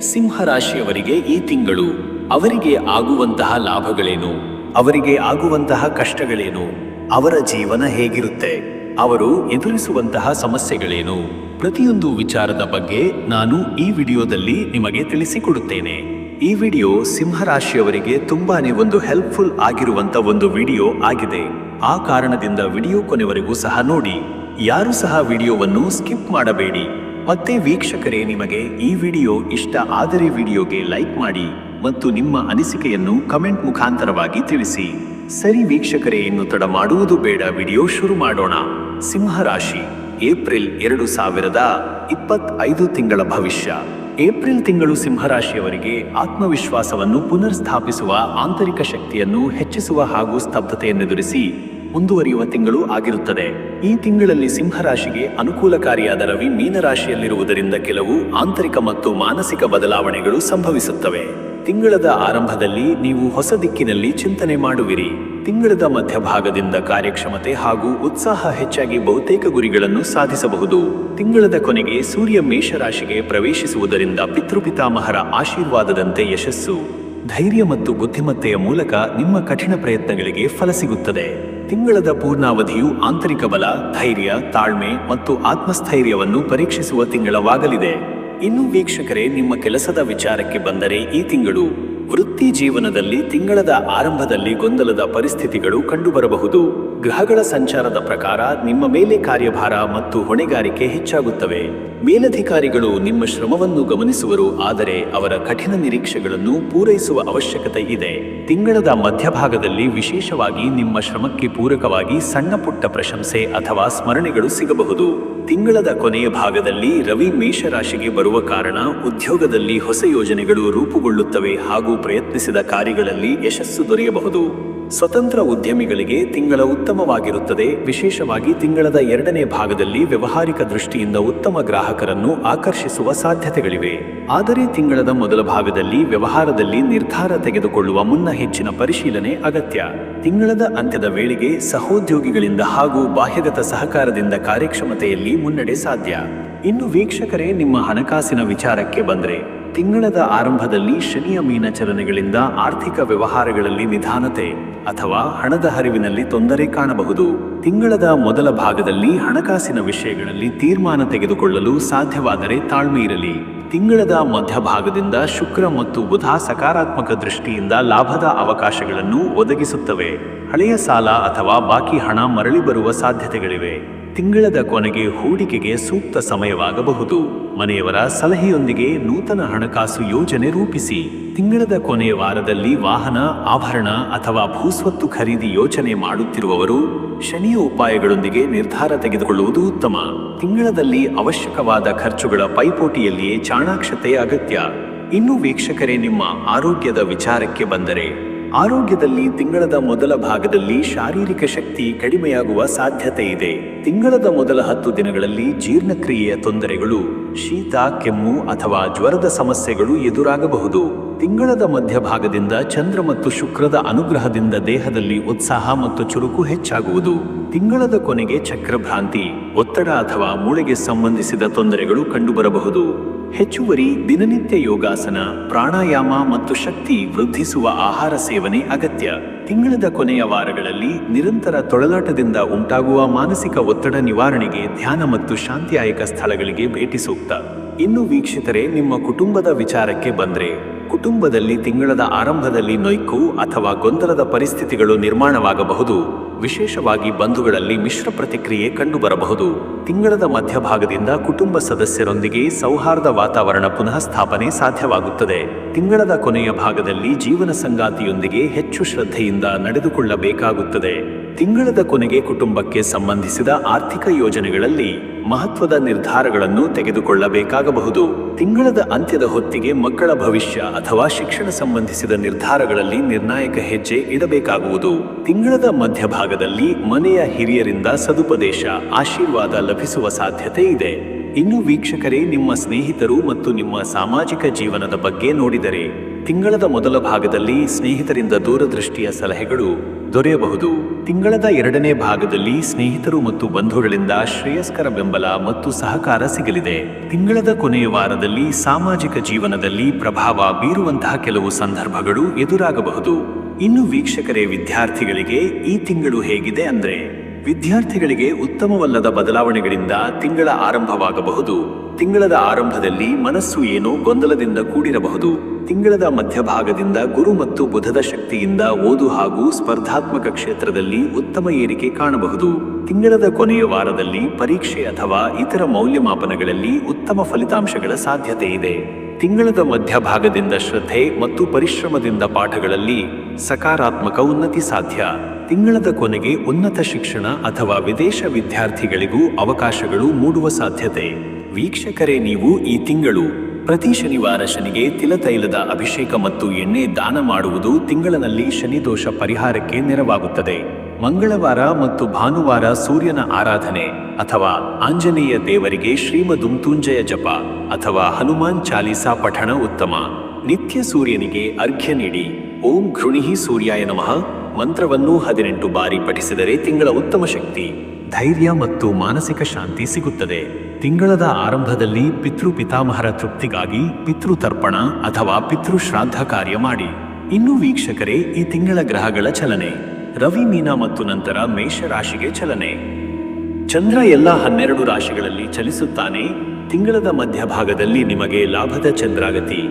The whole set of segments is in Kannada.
ಸಿಂಹ ರಾಶಿಯವರಿಗೆ ಈ ತಿಂಗಳು ಅವರಿಗೆ ಆಗುವಂತಹ ಲಾಭಗಳೇನು? ಅವರಿಗೆ ಆಗುವಂತಹ ಕಷ್ಟಗಳೇನು? ಅವರ ಜೀವನ ಹೇಗಿರುತ್ತೆ? ಅವರು ಎದುರಿಸುವಂತಹ ಸಮಸ್ಯೆಗಳೇನು? ಪ್ರತಿಯೊಂದು ವಿಚಾರದ ಬಗ್ಗೆ ನಾನು ಈ ವಿಡಿಯೋದಲ್ಲಿ ನಿಮಗೆ ತಿಳಿಸಿಕೊಡುತ್ತೇನೆ. ಈ ವಿಡಿಯೋ ಸಿಂಹ ರಾಶಿಯವರಿಗೆ ತುಂಬಾನೇ ಒಂದು ಹೆಲ್ಪ್ಫುಲ್ ಆಗಿರುವಂತ ಒಂದು ವಿಡಿಯೋ ಆಗಿದೆ. ಆ ಕಾರಣದಿಂದ ವಿಡಿಯೋ ಕೊನೆವರೆಗೂ ಸಹ ನೋಡಿ. ಯಾರು ಸಹ ವಿಡಿಯೋವನ್ನು ಸ್ಕಿಪ್ ಮಾಡಬೇಡಿ. ಮತ್ತೆ ವೀಕ್ಷಕರೇ, ನಿಮಗೆ ಈ ವಿಡಿಯೋ ಇಷ್ಟ ಆದರೆ ವಿಡಿಯೋಗೆ ಲೈಕ್ ಮಾಡಿ ಮತ್ತು ನಿಮ್ಮ ಅನಿಸಿಕೆಯನ್ನು ಕಮೆಂಟ್ ಮುಖಾಂತರವಾಗಿ ತಿಳಿಸಿ. ಸರಿ ವೀಕ್ಷಕರೇ, ಇನ್ನು ತಡ ಮಾಡುವುದು ಬೇಡ, ವಿಡಿಯೋ ಶುರು ಮಾಡೋಣ. ಸಿಂಹರಾಶಿ ಏಪ್ರಿಲ್ ಎರಡು ಸಾವಿರದ ಇಪ್ಪತ್ತೈದು ತಿಂಗಳ ಭವಿಷ್ಯ. ಏಪ್ರಿಲ್ ತಿಂಗಳು ಸಿಂಹರಾಶಿಯವರಿಗೆ ಆತ್ಮವಿಶ್ವಾಸವನ್ನು ಪುನರ್ ಸ್ಥಾಪಿಸುವ ಆಂತರಿಕ ಶಕ್ತಿಯನ್ನು ಹೆಚ್ಚಿಸುವ ಹಾಗೂ ಸ್ತಬ್ಧತೆಯನ್ನೆದುರಿಸಿ ಮುಂದುವರಿಯುವ ತಿಂಗಳು ಆಗಿರುತ್ತದೆ. ಈ ತಿಂಗಳಲ್ಲಿ ಸಿಂಹರಾಶಿಗೆ ಅನುಕೂಲಕಾರಿಯಾದ ರವಿ ಮೀನರಾಶಿಯಲ್ಲಿರುವುದರಿಂದ ಕೆಲವು ಆಂತರಿಕ ಮತ್ತು ಮಾನಸಿಕ ಬದಲಾವಣೆಗಳು ಸಂಭವಿಸುತ್ತವೆ. ತಿಂಗಳದ ಆರಂಭದಲ್ಲಿ ನೀವು ಹೊಸ ದಿಕ್ಕಿನಲ್ಲಿ ಚಿಂತನೆ ಮಾಡುವಿರಿ. ತಿಂಗಳದ ಮಧ್ಯಭಾಗದಿಂದ ಕಾರ್ಯಕ್ಷಮತೆ ಹಾಗೂ ಉತ್ಸಾಹ ಹೆಚ್ಚಾಗಿ ಬಹುತೇಕ ಗುರಿಗಳನ್ನು ಸಾಧಿಸಬಹುದು. ತಿಂಗಳದ ಕೊನೆಗೆ ಸೂರ್ಯ ಮೇಷರಾಶಿಗೆ ಪ್ರವೇಶಿಸುವುದರಿಂದ ಪಿತೃಪಿತಾಮಹರ ಆಶೀರ್ವಾದದಂತೆ ಯಶಸ್ಸು. ಧೈರ್ಯ ಮತ್ತು ಬುದ್ಧಿಮತ್ತೆಯ ಮೂಲಕ ನಿಮ್ಮ ಕಠಿಣ ಪ್ರಯತ್ನಗಳಿಗೆ ಫಲ ಸಿಗುತ್ತದೆ. ತಿಂಗಳದ ಪೂರ್ಣಾವಧಿಯು ಆಂತರಿಕ ಬಲ, ಧೈರ್ಯ, ತಾಳ್ಮೆ ಮತ್ತು ಆತ್ಮಸ್ಥೈರ್ಯವನ್ನು ಪರೀಕ್ಷಿಸುವ ತಿಂಗಳವಾಗಲಿದೆ. ಇನ್ನು ವೀಕ್ಷಕರೇ, ನಿಮ್ಮ ಕೆಲಸದ ವಿಚಾರಕ್ಕೆ ಬಂದರೆ ಈ ತಿಂಗಳು ವೃತ್ತಿ ಜೀವನದಲ್ಲಿ ತಿಂಗಳದ ಆರಂಭದಲ್ಲಿ ಗೊಂದಲದ ಪರಿಸ್ಥಿತಿಗಳು ಕಂಡುಬರಬಹುದು. ಗ್ರಹಗಳ ಸಂಚಾರದ ಪ್ರಕಾರ ನಿಮ್ಮ ಮೇಲೆ ಕಾರ್ಯಭಾರ ಮತ್ತು ಹೊಣೆಗಾರಿಕೆ ಹೆಚ್ಚಾಗುತ್ತವೆ. ಮೇಲಧಿಕಾರಿಗಳು ನಿಮ್ಮ ಶ್ರಮವನ್ನು ಗಮನಿಸುವರು, ಆದರೆ ಅವರ ಕಠಿಣ ನಿರೀಕ್ಷೆಗಳನ್ನು ಪೂರೈಸುವ ಅವಶ್ಯಕತೆ ಇದೆ. ತಿಂಗಳದ ಮಧ್ಯಭಾಗದಲ್ಲಿ ವಿಶೇಷವಾಗಿ ನಿಮ್ಮ ಶ್ರಮಕ್ಕೆ ಪೂರಕವಾಗಿ ಸಣ್ಣ ಪುಟ್ಟ ಪ್ರಶಂಸೆ ಅಥವಾ ಸ್ಮರಣೆಗಳು ಸಿಗಬಹುದು. ತಿಂಗಳದ ಕೊನೆಯ ಭಾಗದಲ್ಲಿ ರವಿ ಮೇಷರಾಶಿಗೆ ಬರುವ ಕಾರಣ ಉದ್ಯೋಗದಲ್ಲಿ ಹೊಸ ಯೋಜನೆಗಳು ರೂಪುಗೊಳ್ಳುತ್ತವೆ ಹಾಗೂ ಪ್ರಯತ್ನಿಸಿದ ಕಾರ್ಯಗಳಲ್ಲಿ ಯಶಸ್ಸು ದೊರೆಯಬಹುದು. ಸ್ವತಂತ್ರ ಉದ್ಯಮಿಗಳಿಗೆ ತಿಂಗಳ ಉತ್ತಮವಾಗಿರುತ್ತದೆ. ವಿಶೇಷವಾಗಿ ತಿಂಗಳದ ಎರಡನೇ ಭಾಗದಲ್ಲಿ ವ್ಯವಹಾರಿಕ ದೃಷ್ಟಿಯಿಂದ ಉತ್ತಮ ಗ್ರಾಹಕರನ್ನು ಆಕರ್ಷಿಸುವ ಸಾಧ್ಯತೆಗಳಿವೆ. ಆದರೆ ತಿಂಗಳದ ಮೊದಲ ಭಾಗದಲ್ಲಿ ವ್ಯವಹಾರದಲ್ಲಿ ನಿರ್ಧಾರ ತೆಗೆದುಕೊಳ್ಳುವ ಮುನ್ನ ಹೆಚ್ಚಿನ ಪರಿಶೀಲನೆ ಅಗತ್ಯ. ತಿಂಗಳದ ಅಂತ್ಯದ ವೇಳೆಗೆ ಸಹೋದ್ಯೋಗಿಗಳಿಂದ ಹಾಗೂ ಬಾಹ್ಯಗತ ಸಹಕಾರದಿಂದ ಕಾರ್ಯಕ್ಷಮತೆಯಲ್ಲಿ ಮುನ್ನಡೆ ಸಾಧ್ಯ. ಇನ್ನು ವೀಕ್ಷಕರೇ, ನಿಮ್ಮ ಹಣಕಾಸಿನ ವಿಚಾರಕ್ಕೆ ಬಂದರೆ, ತಿಂಗಳದ ಆರಂಭದಲ್ಲಿ ಶನಿಯ ಮೀನ ಚಲನೆಗಳಿಂದ ಆರ್ಥಿಕ ವ್ಯವಹಾರಗಳಲ್ಲಿ ನಿಧಾನತೆ ಅಥವಾ ಹಣದ ಹರಿವಿನಲ್ಲಿ ತೊಂದರೆ ಕಾಣಬಹುದು. ತಿಂಗಳದ ಮೊದಲ ಭಾಗದಲ್ಲಿ ಹಣಕಾಸಿನ ವಿಷಯಗಳಲ್ಲಿ ತೀರ್ಮಾನ ತೆಗೆದುಕೊಳ್ಳಲು ಸಾಧ್ಯವಾದರೆ ತಾಳ್ಮೆ ಇರಲಿ. ತಿಂಗಳದ ಮಧ್ಯಭಾಗದಿಂದ ಶುಕ್ರ ಮತ್ತು ಬುಧ ಸಕಾರಾತ್ಮಕ ದೃಷ್ಟಿಯಿಂದ ಲಾಭದ ಅವಕಾಶಗಳನ್ನು ಒದಗಿಸುತ್ತವೆ. ಹಳೆಯ ಸಾಲ ಅಥವಾ ಬಾಕಿ ಹಣ ಮರಳಿ ಬರುವ ಸಾಧ್ಯತೆಗಳಿವೆ. ತಿಂಗಳದ ಕೊನೆಗೆ ಹೂಡಿಕೆಗೆ ಸೂಕ್ತ ಸಮಯವಾಗಬಹುದು. ಮನೆಯವರ ಸಲಹೆಯೊಂದಿಗೆ ನೂತನ ಹಣಕಾಸು ಯೋಜನೆ ರೂಪಿಸಿ. ತಿಂಗಳದ ಕೊನೆಯ ವಾರದಲ್ಲಿ ವಾಹನ, ಆಭರಣ ಅಥವಾ ಭೂಸ್ವತ್ತು ಖರೀದಿ ಯೋಚನೆ ಮಾಡುತ್ತಿರುವವರು ಶನಿಯ ಉಪಾಯಗಳೊಂದಿಗೆ ನಿರ್ಧಾರ ತೆಗೆದುಕೊಳ್ಳುವುದು ಉತ್ತಮ. ತಿಂಗಳದಲ್ಲಿ ಅವಶ್ಯಕವಾದ ಖರ್ಚುಗಳ ಪೈಪೋಟಿಯಲ್ಲಿಯೇ ಚಾಣಾಕ್ಷತೆ ಅಗತ್ಯ. ಇನ್ನು ವೀಕ್ಷಕರೇ, ನಿಮ್ಮ ಆರೋಗ್ಯದ ವಿಚಾರಕ್ಕೆ ಬಂದರೆ ಆರೋಗ್ಯದಲ್ಲಿ ತಿಂಗಳದ ಮೊದಲ ಭಾಗದಲ್ಲಿ ಶಾರೀರಿಕ ಶಕ್ತಿ ಕಡಿಮೆಯಾಗುವ ಸಾಧ್ಯತೆ ಇದೆ. ತಿಂಗಳದ ಮೊದಲ ಹತ್ತು ದಿನಗಳಲ್ಲಿ ಜೀರ್ಣಕ್ರಿಯೆಯ ತೊಂದರೆಗಳು, ಶೀತ, ಕೆಮ್ಮು ಅಥವಾ ಜ್ವರದ ಸಮಸ್ಯೆಗಳು ಎದುರಾಗಬಹುದು. ತಿಂಗಳದ ಮಧ್ಯಭಾಗದಿಂದ ಚಂದ್ರ ಮತ್ತು ಶುಕ್ರದ ಅನುಗ್ರಹದಿಂದ ದೇಹದಲ್ಲಿ ಉತ್ಸಾಹ ಮತ್ತು ಚುರುಕು ಹೆಚ್ಚಾಗುವುದು. ತಿಂಗಳದ ಕೊನೆಗೆ ಚಕ್ರಭ್ರಾಂತಿ, ಒತ್ತಡ ಅಥವಾ ಮೂಳೆಗೆ ಸಂಬಂಧಿಸಿದ ತೊಂದರೆಗಳು ಕಂಡುಬರಬಹುದು. ಹೆಚ್ಚುವರಿ ದಿನನಿತ್ಯ ಯೋಗಾಸನ, ಪ್ರಾಣಾಯಾಮ ಮತ್ತು ಶಕ್ತಿ ವೃದ್ಧಿಸುವ ಆಹಾರ ಸೇವನೆ ಅಗತ್ಯ. ತಿಂಗಳದ ಕೊನೆಯ ವಾರಗಳಲ್ಲಿ ನಿರಂತರ ತೊಳಲಾಟದಿಂದ ಉಂಟಾಗುವ ಮಾನಸಿಕ ಒತ್ತಡ ನಿವಾರಣೆಗೆ ಧ್ಯಾನ ಮತ್ತು ಶಾಂತಿಯಾಯಕ ಸ್ಥಳಗಳಿಗೆ ಭೇಟಿ ಸೂಕ್ತ. ಇನ್ನು ವೀಕ್ಷಿತರೆ, ನಿಮ್ಮ ಕುಟುಂಬದ ವಿಚಾರಕ್ಕೆ ಬಂದ್ರೆ ಕುಟುಂಬದಲ್ಲಿ ತಿಂಗಳದ ಆರಂಭದಲ್ಲಿ ನೊಯ್ಕು ಅಥವಾ ಗೊಂದಲದ ಪರಿಸ್ಥಿತಿಗಳು ನಿರ್ಮಾಣವಾಗಬಹುದು. ವಿಶೇಷವಾಗಿ ಬಂಧುಗಳಲ್ಲಿ ಮಿಶ್ರ ಪ್ರತಿಕ್ರಿಯೆ ಕಂಡುಬರಬಹುದು. ತಿಂಗಳದ ಮಧ್ಯಭಾಗದಿಂದ ಕುಟುಂಬ ಸದಸ್ಯರೊಂದಿಗೆ ಸೌಹಾರ್ದ ವಾತಾವರಣ ಪುನಃ ಸ್ಥಾಪನೆ ಸಾಧ್ಯವಾಗುತ್ತದೆ. ತಿಂಗಳದ ಕೊನೆಯ ಭಾಗದಲ್ಲಿ ಜೀವನ ಸಂಗಾತಿಯೊಂದಿಗೆ ಹೆಚ್ಚು ಶ್ರದ್ಧೆಯಿಂದ ನಡೆದುಕೊಳ್ಳಬೇಕಾಗುತ್ತದೆ. ತಿಂಗಳದ ಕೊನೆಗೆ ಕುಟುಂಬಕ್ಕೆ ಸಂಬಂಧಿಸಿದ ಆರ್ಥಿಕ ಯೋಜನೆಗಳಲ್ಲಿ ಮಹತ್ವದ ನಿರ್ಧಾರಗಳನ್ನು ತೆಗೆದುಕೊಳ್ಳಬೇಕಾಗಬಹುದು. ತಿಂಗಳದ ಅಂತ್ಯದ ಹೊತ್ತಿಗೆ ಮಕ್ಕಳ ಭವಿಷ್ಯ ಅಥವಾ ಶಿಕ್ಷಣ ಸಂಬಂಧಿಸಿದ ನಿರ್ಧಾರಗಳಲ್ಲಿ ನಿರ್ಣಾಯಕ ಹೆಜ್ಜೆ ಇಡಬೇಕಾಗುವುದು. ತಿಂಗಳದ ಮಧ್ಯಭಾಗದಲ್ಲಿ ಮನೆಯ ಹಿರಿಯರಿಂದ ಸದುಪದೇಶ, ಆಶೀರ್ವಾದ ಲಭಿಸುವ ಸಾಧ್ಯತೆ ಇದೆ. ಇನ್ನು ವೀಕ್ಷಕರೇ, ನಿಮ್ಮ ಸ್ನೇಹಿತರು ಮತ್ತು ನಿಮ್ಮ ಸಾಮಾಜಿಕ ಜೀವನದ ಬಗ್ಗೆ ನೋಡಿದರೆ, ತಿಂಗಳದ ಮೊದಲ ಭಾಗದಲ್ಲಿ ಸ್ನೇಹಿತರಿಂದ ದೂರದೃಷ್ಟಿಯ ಸಲಹೆಗಳು ದೊರೆಯಬಹುದು. ತಿಂಗಳದ ಎರಡನೇ ಭಾಗದಲ್ಲಿ ಸ್ನೇಹಿತರು ಮತ್ತು ಬಂಧುಗಳಿಂದ ಶ್ರೇಯಸ್ಕರ ಬೆಂಬಲ ಮತ್ತು ಸಹಕಾರ ಸಿಗಲಿದೆ. ತಿಂಗಳದ ಕೊನೆಯ ವಾರದಲ್ಲಿ ಸಾಮಾಜಿಕ ಜೀವನದಲ್ಲಿ ಪ್ರಭಾವ ಬೀರುವಂತಹ ಕೆಲವು ಸಂದರ್ಭಗಳು ಎದುರಾಗಬಹುದು. ಇನ್ನು ವೀಕ್ಷಕರೇ, ವಿದ್ಯಾರ್ಥಿಗಳಿಗೆ ಈ ತಿಂಗಳು ಹೇಗಿದೆ ಅಂದ್ರೆ ವಿದ್ಯಾರ್ಥಿಗಳಿಗೆ ಉತ್ತಮವಲ್ಲದ ಬದಲಾವಣೆಗಳಿಂದ ತಿಂಗಳ ಆರಂಭವಾಗಬಹುದು. ತಿಂಗಳದ ಆರಂಭದಲ್ಲಿ ಮನಸ್ಸು ಏನೋ ಗೊಂದಲದಿಂದ ಕೂಡಿರಬಹುದು. ತಿಂಗಳದ ಮಧ್ಯಭಾಗದಿಂದ ಗುರು ಮತ್ತು ಬುಧದ ಶಕ್ತಿಯಿಂದ ಓದು ಹಾಗೂ ಸ್ಪರ್ಧಾತ್ಮಕ ಕ್ಷೇತ್ರದಲ್ಲಿ ಉತ್ತಮ ಏರಿಕೆ ಕಾಣಬಹುದು. ತಿಂಗಳದ ಕೊನೆಯ ವಾರದಲ್ಲಿ ಪರೀಕ್ಷೆ ಅಥವಾ ಇತರ ಮೌಲ್ಯಮಾಪನಗಳಲ್ಲಿ ಉತ್ತಮ ಫಲಿತಾಂಶಗಳ ಸಾಧ್ಯತೆ ಇದೆ. ತಿಂಗಳದ ಮಧ್ಯಭಾಗದಿಂದ ಶ್ರದ್ಧೆ ಮತ್ತು ಪರಿಶ್ರಮದಿಂದ ಪಾಠಗಳಲ್ಲಿ ಸಕಾರಾತ್ಮಕ ಉನ್ನತಿ ಸಾಧ್ಯ. ತಿಂಗಳದ ಕೊನೆಗೆ ಉನ್ನತ ಶಿಕ್ಷಣ ಅಥವಾ ವಿದೇಶ ವಿದ್ಯಾರ್ಥಿಗಳಿಗೂ ಅವಕಾಶಗಳು ಮೂಡುವ ಸಾಧ್ಯತೆ. ವೀಕ್ಷಕರೇ, ನೀವು ಈ ತಿಂಗಳು ಪ್ರತಿ ಶನಿವಾರ ಶನಿಗೆ ತಿಲತೈಲದ ಅಭಿಷೇಕ ಮತ್ತು ಎಣ್ಣೆ ದಾನ ಮಾಡುವುದು ತಿಂಗಳಿನಲ್ಲಿ ಶನಿದೋಷ ಪರಿಹಾರಕ್ಕೆ ನೆರವಾಗುತ್ತದೆ. ಮಂಗಳವಾರ ಮತ್ತು ಭಾನುವಾರ ಸೂರ್ಯನ ಆರಾಧನೆ ಅಥವಾ ಆಂಜನೇಯ ದೇವರಿಗೆ ಶ್ರೀಮದುಂತುಂಜಯ ಜಪ ಅಥವಾ ಹನುಮಾನ್ ಚಾಲೀಸಾ ಪಠಣ ಉತ್ತಮ. ನಿತ್ಯ ಸೂರ್ಯನಿಗೆ ಅರ್ಘ್ಯ ನೀಡಿ. ಓಂ ಘೃಣಿಹಿ ಸೂರ್ಯಾಯ ನಮಃ. ಮಂತ್ರವನ್ನು ಹದಿನೆಂಟು ಬಾರಿ ಪಠಿಸಿದರೆ ತಿಂಗಳ ಉತ್ತಮ ಶಕ್ತಿ. ಧೈರ್ಯ ಮತ್ತು ಮಾನಸಿಕ ಶಾಂತಿ ಸಿಗುತ್ತದೆ. ತಿಂಗಳದ ಆರಂಭದಲ್ಲಿ ಪಿತೃ ಪಿತಾಮಹರ ತೃಪ್ತಿಗಾಗಿ ಪಿತೃ ತರ್ಪಣ ಅಥವಾ ಪಿತೃ ಶ್ರಾದ್ದ ಕಾರ್ಯ ಮಾಡಿ. ಇನ್ನು ವೀಕ್ಷಕರೇ, ಈ ತಿಂಗಳ ಗ್ರಹಗಳ ಚಲನೆ. ರವಿ ಮೀನ ಮತ್ತು ನಂತರ ಮೇಷ ರಾಶಿಗೆ ಚಲನೆ. ಚಂದ್ರ ಎಲ್ಲ ಹನ್ನೆರಡು ರಾಶಿಗಳಲ್ಲಿ ಚಲಿಸುತ್ತಾನೆ. ತಿಂಗಳದ ಮಧ್ಯಭಾಗದಲ್ಲಿ ನಿಮಗೆ ಲಾಭದ ಚಂದ್ರಾಗತಿ.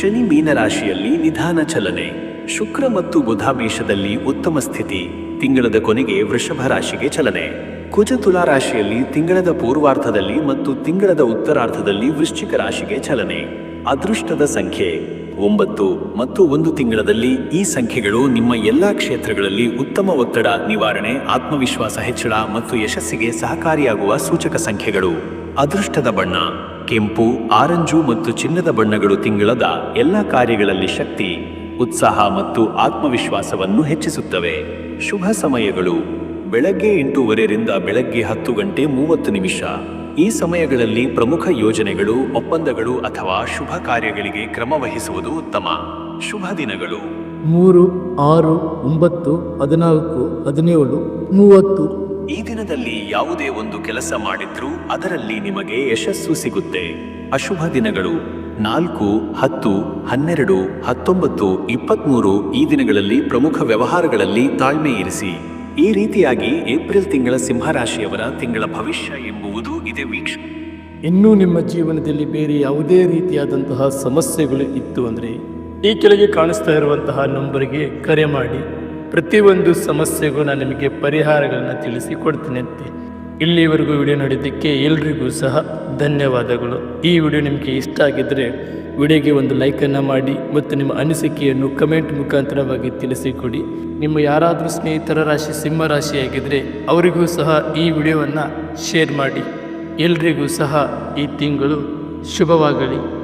ಶನಿ ಮೀನ ರಾಶಿಯಲ್ಲಿ ನಿಧಾನ ಚಲನೆ. ಶುಕ್ರ ಮತ್ತು ಬುಧ ಮೇಷದಲ್ಲಿ ಉತ್ತಮ ಸ್ಥಿತಿ. ತಿಂಗಳದ ಕೊನೆಗೆ ವೃಷಭ ರಾಶಿಗೆ ಚಲನೆ. ಕುಜ ತುಲಾ ರಾಶಿಯಲ್ಲಿ ತಿಂಗಳದ ಪೂರ್ವಾರ್ಧದಲ್ಲಿ ಮತ್ತು ತಿಂಗಳದ ಉತ್ತರಾರ್ಧದಲ್ಲಿ ವೃಶ್ಚಿಕ ರಾಶಿಗೆ ಚಲನೆ. ಅದೃಷ್ಟದ ಸಂಖ್ಯೆ. ಒಂಬತ್ತು ಮತ್ತು ಒಂದು ತಿಂಗಳದಲ್ಲಿ ಈ ಸಂಖ್ಯೆಗಳು ನಿಮ್ಮ ಎಲ್ಲಾ ಕ್ಷೇತ್ರಗಳಲ್ಲಿ ಉತ್ತಮ ಒತ್ತಡ, ನಿವಾರಣೆ, ಆತ್ಮವಿಶ್ವಾಸ ಹೆಚ್ಚಳ ಮತ್ತು ಯಶಸ್ಸಿಗೆ ಸಹಕಾರಿಯಾಗುವ ಸೂಚಕ ಸಂಖ್ಯೆಗಳು. ಅದೃಷ್ಟದ ಬಣ್ಣ. ಕೆಂಪು, ಆರೆಂಜು ಮತ್ತು ಚಿನ್ನದ ಬಣ್ಣಗಳು ತಿಂಗಳದ ಎಲ್ಲಾ ಕಾರ್ಯಗಳಲ್ಲಿ ಶಕ್ತಿ. ಉತ್ಸಾಹ ಮತ್ತು ಆತ್ಮವಿಶ್ವಾಸವನ್ನು ಹೆಚ್ಚಿಸುತ್ತವೆ. ಶುಭ ಸಮಯಗಳು. ಬೆಳಗ್ಗೆ ಎಂಟೂವರೆರಿಂದ ಬೆಳಗ್ಗೆ ಹತ್ತು ಗಂಟೆ ಮೂವತ್ತು ನಿಮಿಷ. ಈ ಸಮಯಗಳಲ್ಲಿ ಪ್ರಮುಖ ಯೋಜನೆಗಳು ಒಪ್ಪಂದಗಳು ಅಥವಾ ಶುಭ ಕಾರ್ಯಗಳಿಗೆ ಕ್ರಮ ವಹಿಸುವುದು ಉತ್ತಮ. ಶುಭ ದಿನಗಳು. ಮೂರು ಆರು ಒಂಬತ್ತು ಹದಿನಾಲ್ಕು ಹದಿನೇಳು ಮೂವತ್ತು. ಈ ದಿನದಲ್ಲಿ ಯಾವುದೇ ಒಂದು ಕೆಲಸ ಮಾಡಿದ್ರೂ ಅದರಲ್ಲಿ ನಿಮಗೆ ಯಶಸ್ಸು ಸಿಗುತ್ತೆ. ಅಶುಭ ದಿನಗಳು. ನಾಲ್ಕು, ಹತ್ತು, ಹನ್ನೆರಡು, ಹತ್ತೊಂಬತ್ತು, ಇಪ್ಪತ್ಮೂರು ಈ ದಿನಗಳಲ್ಲಿ ಪ್ರಮುಖ ವ್ಯವಹಾರಗಳಲ್ಲಿ ತಾಳ್ಮೆ ಇರಿಸಿ. ಈ ರೀತಿಯಾಗಿ ಏಪ್ರಿಲ್ ತಿಂಗಳ ಸಿಂಹರಾಶಿಯವರ ತಿಂಗಳ ಭವಿಷ್ಯ ಎಂಬುವುದು ಇದೆ ವೀಕ್ಷ ಇನ್ನೂ ನಿಮ್ಮ ಜೀವನದಲ್ಲಿ ಬೇರೆ ಯಾವುದೇ ರೀತಿಯಾದಂತಹ ಸಮಸ್ಯೆಗಳು ಇತ್ತು ಅಂದರೆ ಈ ಕೆಳಗೆ ಕಾಣಿಸ್ತಾ ಇರುವಂತಹ ನಂಬರಿಗೆ ಕರೆ ಮಾಡಿ. ಪ್ರತಿಯೊಂದು ಸಮಸ್ಯೆಗೂ ನಾನು ನಿಮಗೆ ಪರಿಹಾರಗಳನ್ನು ತಿಳಿಸಿ ಕೊಡ್ತೀನಿ ಅಂತೆ ಇಲ್ಲಿವರೆಗೂ ವಿಡಿಯೋ ನೋಡಿದ್ದಕ್ಕೆ ಎಲ್ರಿಗೂ ಸಹ ಧನ್ಯವಾದಗಳು. ಈ ವಿಡಿಯೋ ನಿಮಗೆ ಇಷ್ಟ ಆಗಿದ್ದರೆ ವಿಡಿಯೋಗೆ ಒಂದು ಲೈಕನ್ನು ಮಾಡಿ ಮತ್ತು ನಿಮ್ಮ ಅನಿಸಿಕೆಯನ್ನು ಕಮೆಂಟ್ ಮುಖಾಂತರವಾಗಿ ತಿಳಿಸಿಕೊಡಿ. ನಿಮ್ಮ ಯಾರಾದರೂ ಸ್ನೇಹಿತರ ರಾಶಿ, ಸಿಂಹ ರಾಶಿಯಾಗಿದ್ದರೆ ಅವರಿಗೂ ಸಹ ಈ ವಿಡಿಯೋವನ್ನು ಶೇರ್ ಮಾಡಿ. ಎಲ್ರಿಗೂ ಸಹ ಈ ತಿಂಗಳು ಶುಭವಾಗಲಿ.